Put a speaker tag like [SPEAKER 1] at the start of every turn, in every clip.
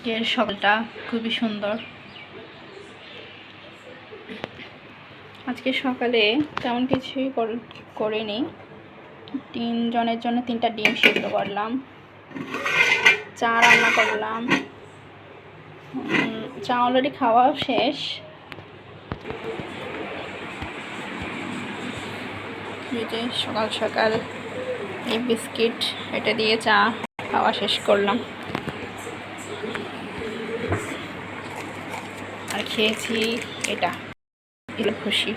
[SPEAKER 1] আজকের সকালটা খুবই সুন্দর। আজকে সকালে তেমন কিছুই কর- করিনি। তিনজনের জন্য তিনটা ডিম সিদ্ধ করলাম। চা রান্না করলাম। চা অলরেডি খাওয়া শেষ। সকাল সকাল এই বিস্কিট, এটা দিয়ে চা খাওয়া শেষ করলাম আর খেয়েছি, এটা। এগুলো খুশি।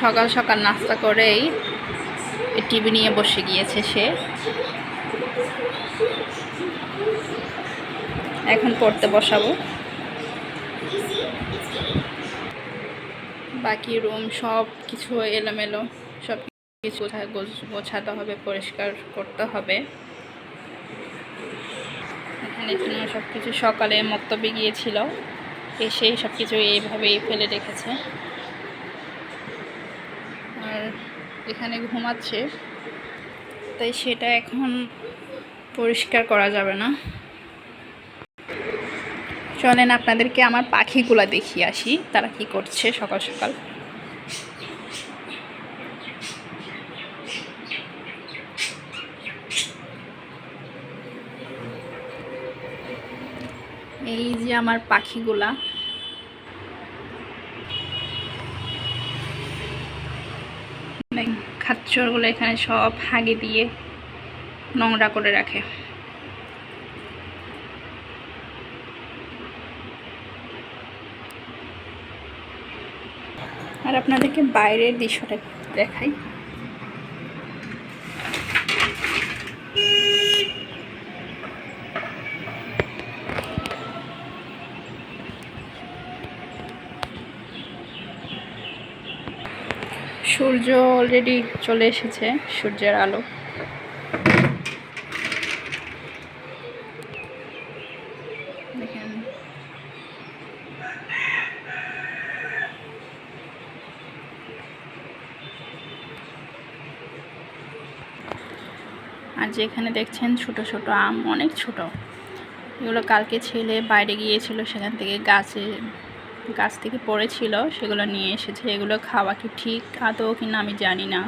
[SPEAKER 1] সকাল সকাল নাস্তা করেই টিভি নিয়ে বসে গিয়েছে সে। এখন পড়তে বসাবো। বাকি রুম সব কিছু এলোমেলো, সব কিছু গোছাতে হবে, পরিষ্কার করতে হবে। এখানে সব কিছু সকালে মক্তবে গিয়েছিল এসেই সব কিছু এইভাবেই ফেলে রেখেছে। আর এখানে ঘুমাচ্ছে, তাই সেটা এখন পরিষ্কার করা যাবে না। চলেন আপনাদেরকে আমার পাখিগুলা দেখিয়ে আসি, তারা কি করছে সকাল সকাল। এই যে আমার পাখিগুলা। খাচ্চরগুলো এখানে সব হাগে দিয়ে নোংরা করে রাখে। আর আপনাদেরকে বাইরের দৃশ্যটা দেখাই। সূর্য অলরেডি চলে এসেছে সূর্যের আলো। দেখেন। আর যেখানে দেখছেন ছোট ছোট আম, অনেক ছোট। এগুলো কালকে ছেলে বাইরে গিয়েছিল, সেখান থেকে গাছে, গাছ থেকে পড়েছিল, সেগুলো নিয়ে এসেছে। এগুলো খাওয়া কি ঠিক আদৌ কিনা আমি জানি না।